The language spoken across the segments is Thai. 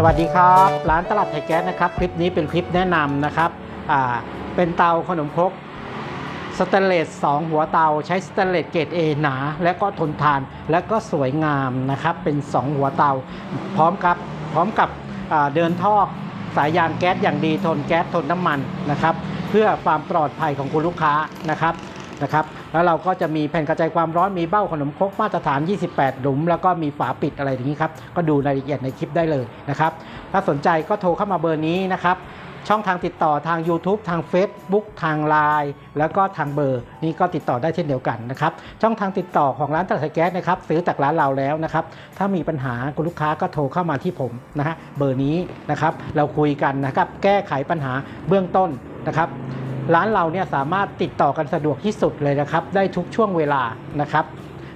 สวัสดีครับ ร้านตลาดไทยแก๊สนะครับ คลิปนี้เป็นคลิปแนะนำนะครับอ่าเป็นเตาขนมครกสแตนเลส2 หัวเตาใช้สแตนเลสเกรด A หนา และก็ทนทานและก็สวยงามนะครับ เป็น 2 หัวเตา พร้อมกับพร้อมกับเดินท่อสายยางแก๊สอย่างดีทนแก๊สทนน้ำมันนะครับ เพื่อความปลอดภัยของคุณลูกค้านะครับ นะครับ แล้วเราก็จะมีแผ่นกระจายความร้อนมีเบ้าขนมครกมาตรฐาน 28 หลุม แล้วก็มีฝาปิดอะไรอย่างนี้ครับ ก็ดูรายละเอียดในคลิปได้เลยนะครับ ถ้าสนใจก็โทรเข้ามาเบอร์นี้นะครับ ช่องทางติดต่อทาง YouTube ทาง Facebook ทาง Line แล้วก็ทางเบอร์ นี้ก็ติดต่อได้เช่นเดียวกันนะครับ ช่องทางติดต่อของร้านตลาดไทยแก๊สนะครับซื้อจากร้านเราแล้วนะครับ ถ้ามีปัญหาคุณลูกค้าก็โทรเข้ามาที่ผมนะฮะเบอร์นี้นะครับ เราคุยกันนะครับ แก้ไขปัญหาเบื้องต้นนะครับ ร้านเราเนี่ยสามารถติดต่อกันสะดวกที่สุดเลยนะครับ ได้ทุกช่วงเวลานะครับ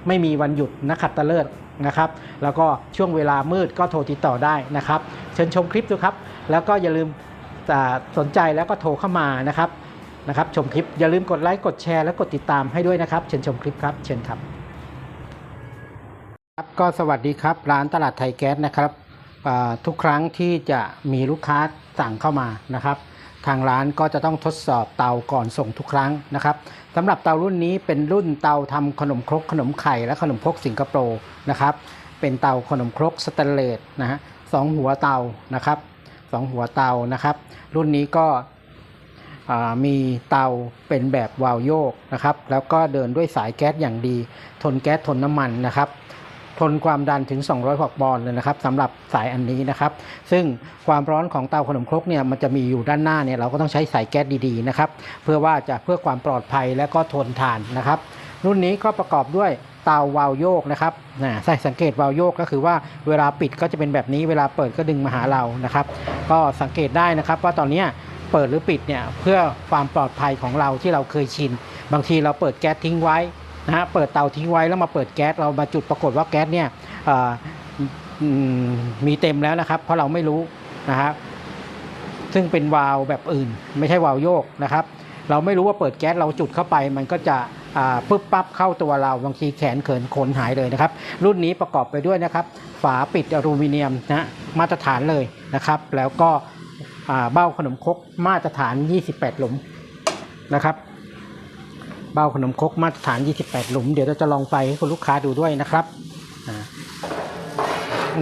ไม่มีวันหยุดนักขัตฤกษ์นะครับ แล้วก็ช่วงเวลามืดก็โทรติดต่อได้นะครับ เชิญชมคลิปดูครับ แล้วก็อย่าลืมสนใจแล้วก็โทรเข้ามานะครับนะครับ ชมคลิปอย่าลืมกดไลค์กดแชร์และกดติดตามให้ด้วยนะครับ เชิญชมคลิปครับเชิญครับครับก็สวัสดีครับร้านตลาดไทยแก๊สนะครับทุกครั้งที่จะมีลูกค้าสั่งเข้ามานะครับ ทางร้านก็จะต้องทดสอบเตาก่อนส่งทุกครั้งนะครับสำหรับเตารุ่นนี้เป็นรุ่นเตาทำขนมครกขนมไข่และขนมครกสิงคโปร์นะครับเป็นเตาขนมครกสแตนเลสนะฮะสองหัวเตานะครับสองหัวเตานะครับ รุ่นนี้ก็มีเตาเป็นแบบวาล์วโยกนะครับ แล้วก็เดินด้วยสายแก๊สอย่างดี ทนแก๊สทนน้ำมันนะครับ ทนความดันถึง 200วัตต์บอลเลยนะครับสำหรับสายอันนี้นะครับ ซึ่งความร้อนของเตาขนมครกเนี่ยมันจะมีอยู่ด้านหน้าเนี่ยเราก็ต้องใช้สายแก๊สดีๆนะครับเพื่อว่าจะเพื่อความปลอดภัยและก็ทนทานนะครับ รุ่นนี้ก็ประกอบด้วยเตาวาลโยกนะครับนะใส่สังเกตวาลโยกก็คือว่าเวลาปิดก็จะเป็นแบบนี้เวลาเปิดก็ดึงมาหาเรานะครับ ก็สังเกตได้นะครับว่าตอนนี้เปิดหรือปิดเนี่ยเพื่อความปลอดภัยของเราที่เราเคยชิน บางทีเราเปิดแก๊สทิ้งไว้ นะฮะเปิดเตาทิ้งไว้แล้วมาเปิดแก๊สเรามาจุดปรากฏว่าแก๊สเนี่ยมีเต็มแล้วนะครับ เพราะเราไม่รู้นะครับซึ่งเป็นวาล์วแบบอื่น ไม่ใช่วาล์วโยกนะครับ เราไม่รู้ว่าเปิดแก๊สเราจุดเข้าไป มันก็จะปึ๊บปั๊บเข้าตัวเราบางทีแขนเขินขนหายเลยนะครับ รุ่นนี้ประกอบไปด้วยนะครับ ฝาปิดอลูมิเนียมนะมาตรฐานเลยนะครับ แล้วก็เบ้าขนมครกมาตรฐาน 28 หลุมนะครับ เบ้าขนมครกมาตรฐาน 28 หลุม เดี๋ยวเราจะลองไฟให้คุณลูกค้าดูด้วยนะครับ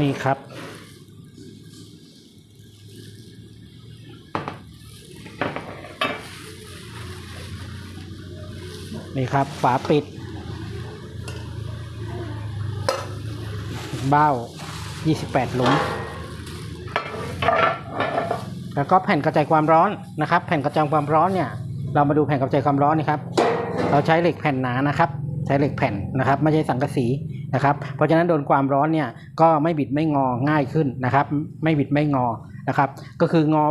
นี่ครับ นี่ครับฝาปิด เบ้า 28 หลุม แล้วก็แผ่นกระจายความร้อนนะครับ แผ่นกระจายความร้อนเนี่ย เรามาดูแผ่นกระจายความร้อนนี่ครับ เราใช้เหล็กแผ่นหนานะครับ ใช้เหล็กแผ่นนะครับ ไม่ใช่สังกะสีนะครับ เพราะฉะนั้นโดนความร้อนเนี่ยก็ไม่บิดไม่งอง่ายขึ้นนะครับ ไม่บิดไม่งอนะครับ ก็คืองอ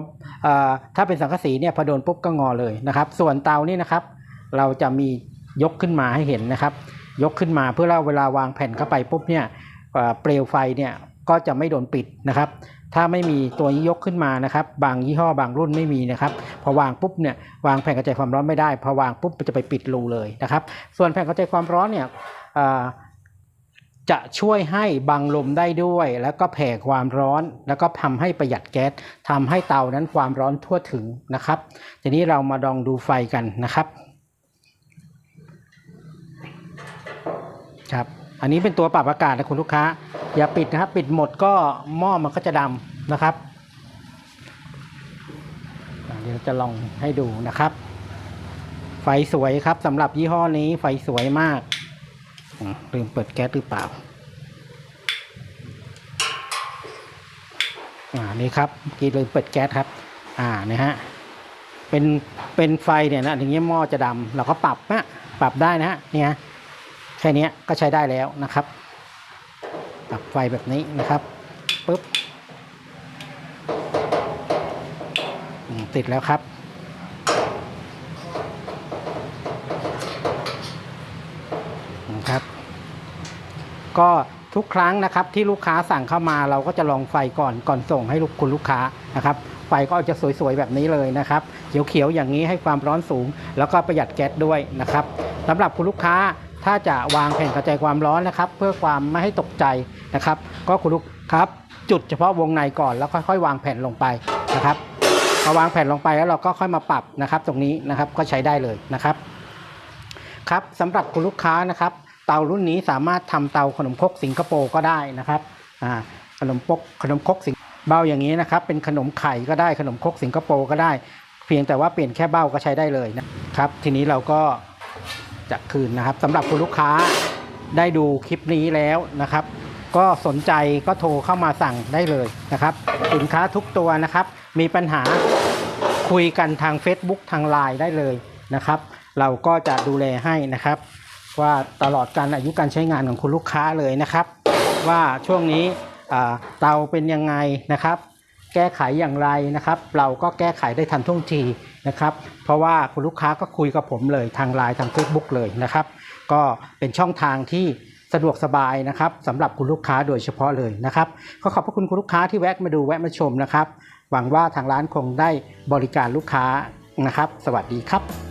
อถ้าเป็นสังกะสีเนี่ยพอโดนปุ๊บก็งอเลยนะครับ ส่วนเตานี่นะครับ เราจะมียกขึ้นมาให้เห็นนะครับ ยกขึ้นมาเพื่อเราเวลาวางแผ่นเข้าไปปุ๊บเนี่ยเปลวไฟเนี่ยก็จะไม่โดนปิดนะครับ ถ้าไม่มีตัวนี้ยกขึ้นมานะครับ บางยี่ห้อบางรุ่นไม่มีนะครับพอวางปุ๊บเนี่ยวางแผ่นกระจายความร้อนไม่ได้พอวางปุ๊บมันจะไปปิดรูเลยนะครับ ส่วนแผ่นกระจายความร้อนเนี่ยจะช่วยให้บังลมได้ด้วย แล้วก็แผ่ความร้อน แล้วก็ทำให้ประหยัดแก๊สทำให้เตานั้นความร้อนทั่วถึงนะครับ ทีนี้เรามาลองดูไฟกันนะครับครับ อันนี้เป็นตัวปรับอากาศนะคุณลูกค้า อย่าปิดนะครับ ปิดหมดก็หม้อมันก็จะดำนะครับเดี๋ยวจะลองให้ดูนะครับ ไฟสวยครับสำหรับยี่ห้อนี้ไฟสวยมากลืมเปิดแก๊สหรือเปล่าอ่านี่ครับกี้ลืมเปิดแก๊สครับ อ่านะฮะเป็นเป็นไฟเนี่ยนะอย่างเงี้ยหม้อจะดำเราก็ปรับนะปรับได้นะฮะเนี่ยแค่นี้ก็ใช้ได้แล้วนะครับ ปรับไฟแบบนี้นะครับปุ๊บติดแล้วครับ นะครับ ก็ทุกครั้งนะครับที่ลูกค้าสั่งเข้ามาเราก็จะลองไฟก่อนก่อนส่งให้ลูกคุณลูกค้านะครับ ไฟก็จะสวยๆแบบนี้เลยนะครับเขียวๆอย่างนี้ให้ความร้อนสูง แล้วก็ประหยัดแก๊สด้วยนะครับสำหรับคุณลูกค้า ถ้าจะวางแผ่นกระจายความร้อนนะครับ เพื่อความไม่ให้ตกใจนะครับ ก็คุณลูกครับ จุดเฉพาะวงในก่อนแล้วค่อยๆ วางแผ่นลงไปนะครับพอวางแผ่นลงไปแล้วเราก็ค่อยมาปรับนะครับ ตรงนี้นะครับก็ใช้ได้เลยนะครับ ครับสำหรับคุณลูกค้านะครับ เตารุ่นนี้สามารถทำเตาขนมคกสิงคโปร์ก็ได้นะครับอ่าขนมปกขนมคกสิงเบ้าอย่างนี้นะครับ เป็นขนมไข่ก็ได้ขนมคกสิงคโปร์ก็ได้ เพียงแต่ว่าเปลี่ยนแค่เบ้าก็ใช้ได้เลยนะครับ ทีนี้เราก็ จะคืนนะครับสำหรับคุณลูกค้าได้ดูคลิปนี้แล้วนะครับ ก็สนใจก็โทรเข้ามาสั่งได้เลยนะครับ สินค้าทุกตัวนะครับ มีปัญหาคุยกันทาง Facebook ทางไลน์ได้เลยนะครับ เราก็จะดูแลให้นะครับ ว่าตลอดการอายุการใช้งานของคุณลูกค้าเลยนะครับ ว่าช่วงนี้เตาเป็นยังไงนะครับ แก้ไขอย่างไรนะครับ เราก็แก้ไขได้ทันท่วงทีนะครับ เพราะว่าคุณลูกค้าก็คุยกับผมเลยทางไลน์ทาง Facebook เลยนะครับ ก็เป็นช่องทางที่สะดวกสบายนะครับสำหรับคุณลูกค้าโดยเฉพาะเลยนะครับก็ขอบพระคุณคุณลูกค้าที่แวะมาดูแวะมาชมนะครับ หวังว่าทางร้านคงได้บริการลูกค้านะครับ สวัสดีครับ